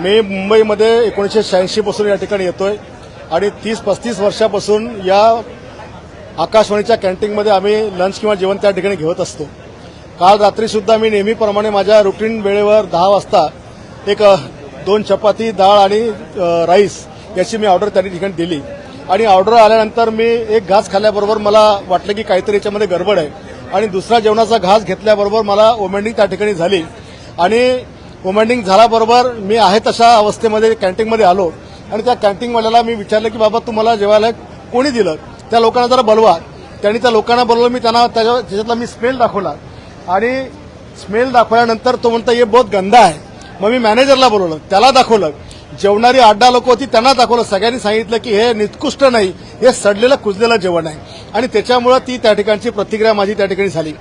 मी मुंबईमध्ये एकोणीसशे शहाऐंशीपासून या ठिकाणी येतोय आणि तीस पस्तीस वर्षापासून या आकाशवाणीच्या कॅन्टीनमध्ये आम्ही लंच किंवा जेवण त्या ठिकाणी घेत असतो. काल रात्रीसुद्धा मी नेहमीप्रमाणे माझ्या रुटीन वेळेवर दहा वाजता एक दोन चपाती डाळ आणि राईस याची मी ऑर्डर त्या ठिकाणी दिली. आणि ऑर्डर आल्यानंतर मी एक घास खाल्ल्याबरोबर मला वाटलं की काहीतरी याच्यामध्ये गडबड आहे. आणि दुसरा जेवणाचा घास घेतल्याबरोबर मला ओमेंडिंग त्या ठिकाणी झाली. आणि ओमेंडिंग झाल्याबरोबर मी आहे तशा अवस्थेमध्ये कॅन्टीनमध्ये आलो आणि त्या कॅन्टीनवाल्याला मी विचारलं की बाबा तुम्हाला जेवायला कोणी दिलं? त्या लोकांना जरा बोलवा. त्यांनी त्या लोकांना बोलवलं मी त्यांना त्याच्या त्याच्यातला मी स्मेल दाखवला. आणि स्मेल दाखवल्यानंतर तो म्हणता हे बहुत गंदा आहे. मग मी मॅनेजरला बोलवलं त्याला दाखवलं. जेवणारी अड्डा लोक होती त्यांना दाखवलं. सगळ्यांनी सांगितलं की हे निकृष्ट नाही हे सडलेलं कुजलेलं जेवण आहे. आणि त्याच्यामुळं ती त्या ठिकाणची प्रतिक्रिया माझी त्या ठिकाणी झाली.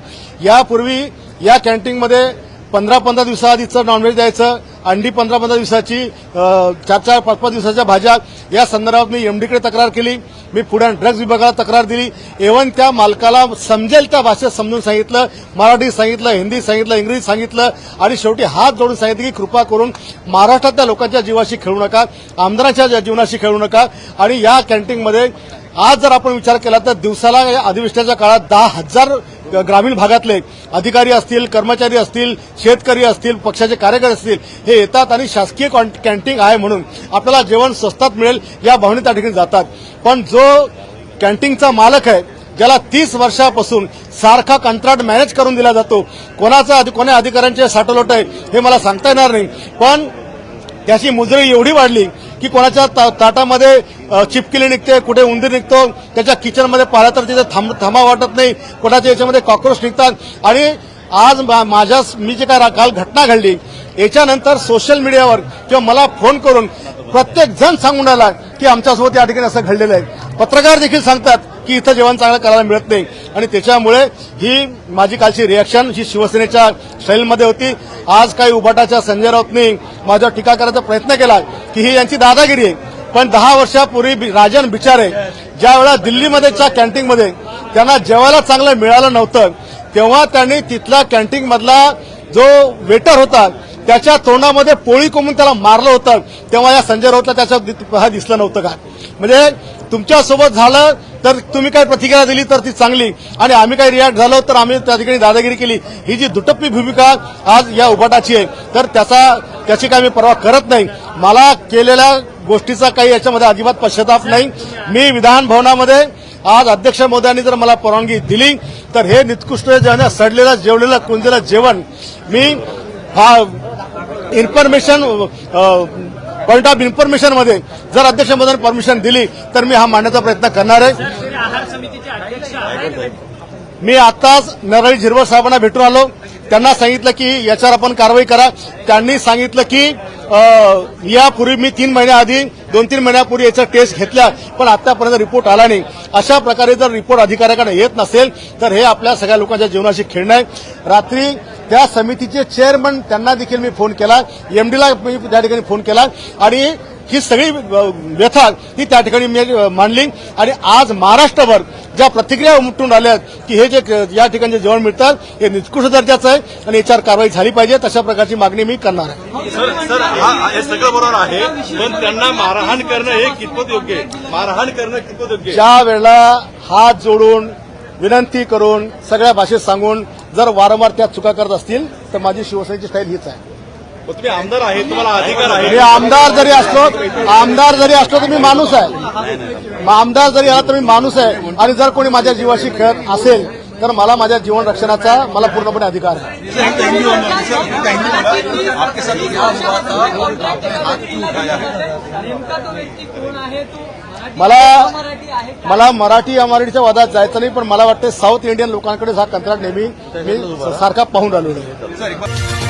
यापूर्वी या कॅन्टीनमध्ये पंधरा पंधरा दिवसाआधीचं नॉनव्हेज द्यायचं अंडी पंधरा पंधरा दिवसाची चार चार पाच पाच दिवसाच्या भाज्या या संदर्भात मी एमडीकडे तक्रार केली मी पुढे ड्रग्ज विभागाला तक्रार दिली. एवन त्या मालकाला समजेल त्या भाषेत समजून सांगितलं मराठी सांगितलं हिंदी सांगितलं इंग्रजी सांगितलं आणि शेवटी हात जोडून सांगितलं की कृपा करून महाराष्ट्रातल्या लोकांच्या जीवाशी खेळू नका आमदारांच्या जीवनाशी खेळू नका आणि या कॅन्टीनमध्ये आज जर आपण विचार केला तर दिवसाला या अधिवेशनाच्या काळात दहा हजार ग्रामीण भागातले अधिकारी असतील कर्मचारी असतील शेतकरी असतील पक्षाचे कार्यकर्ते असतील हे येतात आणि शासकीय कॉन- कॅन्टीन आहे म्हणून आपल्याला जेवण स्वस्तात मिळेल या भावने त्या ठिकाणी जातात. पण जो कॅन्टीनचा मालक आहे ज्याला तीस वर्षापासून सारखा कंत्राट मॅनेज करून दिला जातो कोणाचा कोण्या अधिकाऱ्यांचे साठलोट आहे हे मला सांगता येणार नाही. पण त्याची मुजरी एवढी वाढली की कोणाच्या ता- ताटामध्ये चिपकिली निघते कुठे उंदीर निघतो त्याच्या किचनमध्ये पाहिलं तर तिथे थांब थांबा वाटत नाही कोणाच्या याच्यामध्ये कॉक्रोच निघतात. आणि आज मा- माझ्या मी जे काय काल घटना घडली याच्यानंतर सोशल मीडियावर किंवा मला फोन करून प्रत्येक जण सांगून आला की आमच्यासोबत या ठिकाणी असं घडलेलं आहे. पत्रकार देखील सांगतात की इथं जेवण चांगलं करायला मिळत नाही. आणि त्याच्यामुळे ही माझी कालची रिॲक्शन ही शिवसेनेच्या शैलीमध्ये होती. आज काही उभाटाच्या संजय राऊतनी माझ्यावर टीका करायचा प्रयत्न केला की ही यांची दादागिरी आहे. पण दहा वर्षापूर्वी राजन बिचारे ज्या वेळा दिल्लीमध्येच्या कॅन्टीनमध्ये त्यांना जेवायला चांगलं मिळालं नव्हतं तेव्हा त्यांनी तिथल्या कॅन्टीनमधला जो वेटर होता त्याच्या तोंडामध्ये पोळी कोंबून त्याला मारलं होतं. तेव्हा या संजय राऊतला त्याच्या दि- हा दिसलं नव्हतं का? म्हणजे तुमच्यासोबत झालं तर तुम्ही काय प्रतिक्रिया दिली तर ती चांगली. आणि आम्ही काही रिॲक्ट झालो तर आम्ही त्या ठिकाणी दादागिरी केली. ही जी दुटप्पी भूमिका आज या उभाटाची आहे तर त्याचा त्याची काय मी परवा करत नाही. मला केलेल्या गोष्टीचा काही याच्यामध्ये अजिबात पश्चाताप नाही. मी विधान भवनामध्ये आज अध्यक्ष मोदयांनी जर मला परवानगी दिली तर हे निकृष्ट सडलेलं जेवलेलं कुंजलं जेवण मी हा इन्फॉर्मेशन पॉईंट ऑफ इन्फॉर्मेशनमध्ये जर अध्यक्ष महोदयांनी परमिशन दिली तर मी हा मांडण्याचा प्रयत्न करणार आहे. मी आताच नरळी झिरवळ साहेबांना भेटून आलो. त्यांना सांगितलं की याच्यावर आपण कारवाई करा. त्यांनी सांगितलं की यापूर्वी मी तीन महिन्याआधी दोन तीन महिन्यापूर्वी याचा टेस्ट घेतल्या पण आतापर्यंत रिपोर्ट आला नाही. अशा प्रकारे जर रिपोर्ट अधिकाऱ्याकडे येत नसेल तर हे आपल्या सगळ्या लोकांच्या जीवनाशी खेळणं आहे. रात्री त्या समितीचे चेअरमन त्यांना देखील मी फोन केला. एमडीला मी त्या ठिकाणी फोन केला. आणि ही सगळी व्यथा ही त्या ठिकाणी मी मांडली. आणि आज महाराष्ट्रभर ज्या प्रतिक्रिया उमटून आल्या आहेत की हे जे या ठिकाणी जेवण मिळतात हे निकृष्ट दर्जाचं आहे आणि याच्यावर कारवाई झाली पाहिजे तशा प्रकारची मागणी मी करणार आहे. सर सर सगळं बरोबर आहे पण त्यांना मारहाण करणं हे कितपत योग्य आहे? मारहाण करणं कितपत योग्य ज्या वेळेला हात जोडून विनंती करून सगळ्या भाषेत सांगून जर वारंवार त्या चुका करत असतील तर माझी शिवसेनेची स्टाईल हीच आहे. तुम्ही आमदार आहे तुम्हाला अधिकार मी आहे आमदार जरी असलो आमदार जरी असलो तर मी माणूस आहे. आमदार जरी आला तर मी माणूस आहे. आणि जर कोणी माझ्या जीवाशी खेळत असेल तर मला माझ्या जीवन रक्षणाचा मला पूर्णपणे अधिकार आहे. मला? मला मराठी अमराठीच्या वादात जायचं नाही पण मला वाटतं साऊथ इंडियन लोकांकडे हा कंत्राट नेहमी मी सारखा पाहून राहिलो आहे.